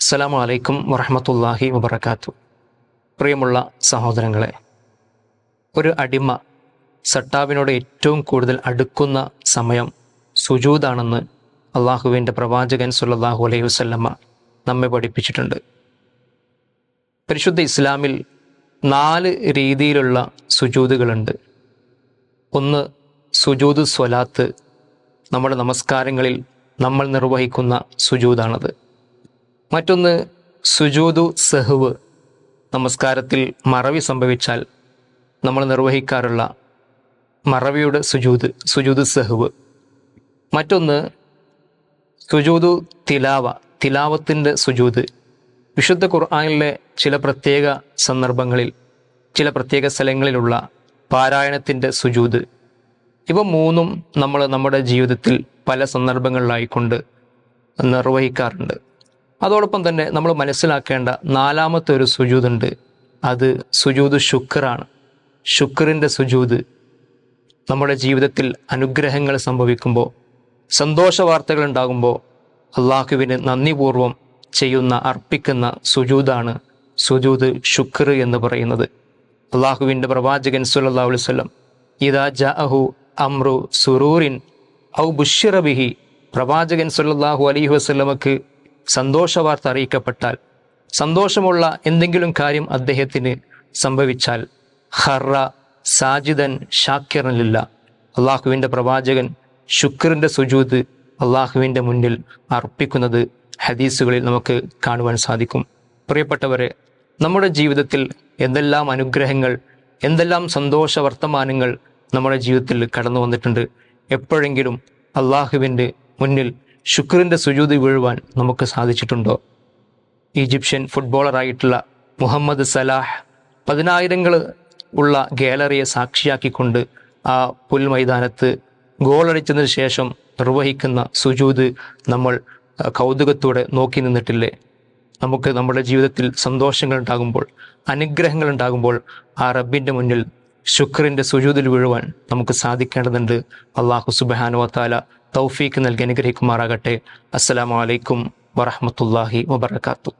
അസ്സലാമു അലൈക്കും വറഹമത്തല്ലാഹി വബർക്കാത്തു പ്രിയമുള്ള സഹോദരങ്ങളെ ഒരു അടിമ സട്ടാവിനോട് ഏറ്റവും കൂടുതൽ അടുക്കുന്ന സമയം സുജൂദാണെന്ന് അള്ളാഹുവിന്റെ പ്രവാചകൻ സുല്ലാഹു അലൈഹി വസ്ല്ലമ്മ നമ്മെ പഠിപ്പിച്ചിട്ടുണ്ട്. പരിശുദ്ധ ഇസ്ലാമിൽ നാല് രീതിയിലുള്ള സുജൂതുകളുണ്ട് ഒന്ന് സുജൂദ് സ്വലാത്ത്. നമ്മുടെ നമസ്കാരങ്ങളിൽ നമ്മൾ നിർവഹിക്കുന്ന സുജൂതാണത് മറ്റൊന്ന് സുജൂദു സഹുവ്. നമസ്കാരത്തിൽ മറവി സംഭവിച്ചാൽ നമ്മൾ നിർവഹിക്കാറുള്ള മറവിയുടെ സുജൂത് സുജൂത് സഹുവ്. മറ്റൊന്ന് സുജൂതു തിലാവ തിലാവത്തിന്റെ സുജൂത്. വിശുദ്ധ ഖുർആാനിലെ ചില പ്രത്യേക സന്ദർഭങ്ങളിൽ ചില പ്രത്യേക സ്ഥലങ്ങളിലുള്ള പാരായണത്തിന്റെ സുജൂത്. ഇവ മൂന്നും നമ്മൾ നമ്മുടെ ജീവിതത്തിൽ പല സന്ദർഭങ്ങളിലായിക്കൊണ്ട് നിർവഹിക്കാറുണ്ട്. അതോടൊപ്പം തന്നെ നമ്മൾ മനസ്സിലാക്കേണ്ട നാലാമത്തെ ഒരു സുജൂതുണ്ട്. അത് സുജൂത് ശുക്രാണ്. ശുക്രിന്റെ സുജൂത് നമ്മുടെ ജീവിതത്തിൽ അനുഗ്രഹങ്ങൾ സംഭവിക്കുമ്പോൾ സന്തോഷ വാർത്തകൾ ഉണ്ടാകുമ്പോൾ അള്ളാഹുവിന് നന്ദിപൂർവം ചെയ്യുന്ന അർപ്പിക്കുന്ന സുജൂതാണ് സുജൂത് ശുക്ർ എന്ന് പറയുന്നത്. അള്ളാഹുവിന്റെ പ്രവാചകൻ സുല്ലാ അലുവല്ലം ഇതാ ജഅഹു അമ്രു സുറൂറിൻ ഔ ബുഷിറബിഹി പ്രവാചകൻ സുല്ലാഹു അലൈഹി വസ്ലമക്ക് സന്തോഷവാർത്ത അറിയിക്കപ്പെട്ടാൽ സന്തോഷമുള്ള എന്തെങ്കിലും കാര്യം അദ്ദേഹത്തിന് സംഭവിച്ചാൽ ഹറ സാജിദൻ ഷാക്കിറിനില്ല. അള്ളാഹുവിന്റെ പ്രവാചകൻ ശുക്രിന്റെ സുജൂത് അള്ളാഹുവിന്റെ മുന്നിൽ അർപ്പിക്കുന്നത് ഹദീസുകളിൽ നമുക്ക് കാണുവാൻ സാധിക്കും. പ്രിയപ്പെട്ടവരെ നമ്മുടെ ജീവിതത്തിൽ എന്തെല്ലാം അനുഗ്രഹങ്ങൾ എന്തെല്ലാം സന്തോഷ വർത്തമാനങ്ങൾ നമ്മുടെ ജീവിതത്തിൽ കടന്നു വന്നിട്ടുണ്ട് എപ്പോഴെങ്കിലും അള്ളാഹുവിന്റെ മുന്നിൽ ശുക്രിന്റെ സുജൂതി വീഴുവാൻ നമുക്ക് സാധിച്ചിട്ടുണ്ടോ? ഈജിപ്ഷ്യൻ ഫുട്ബോളറായിട്ടുള്ള മുഹമ്മദ് സലാഹ് പതിനായിരങ്ങൾ ഉള്ള ഗാലറിയെ സാക്ഷിയാക്കിക്കൊണ്ട് ആ പുൽമൈതാനത്ത് ഗോളടിച്ചതിന് ശേഷം നിർവഹിക്കുന്ന സുജൂത് നമ്മൾ കൗതുകത്തോടെ നോക്കി നിന്നിട്ടില്ലേ? നമുക്ക് നമ്മുടെ ജീവിതത്തിൽ സന്തോഷങ്ങൾ ഉണ്ടാകുമ്പോൾ അനുഗ്രഹങ്ങൾ ഉണ്ടാകുമ്പോൾ ആ റബ്ബിന്റെ മുന്നിൽ ശുക്രിന്റെ സുജൂതിൽ വീഴുവാൻ നമുക്ക് സാധിക്കേണ്ടതുണ്ട്. അള്ളാഹു സുബാനുവത്താല തൗഫീക്ക് നൽകി അനുഗ്രഹിക്കുമാറാകട്ടെ. അസ്സലാമലൈക്കും വറഹമത്തല്ലാഹി വബർക്കാത്തു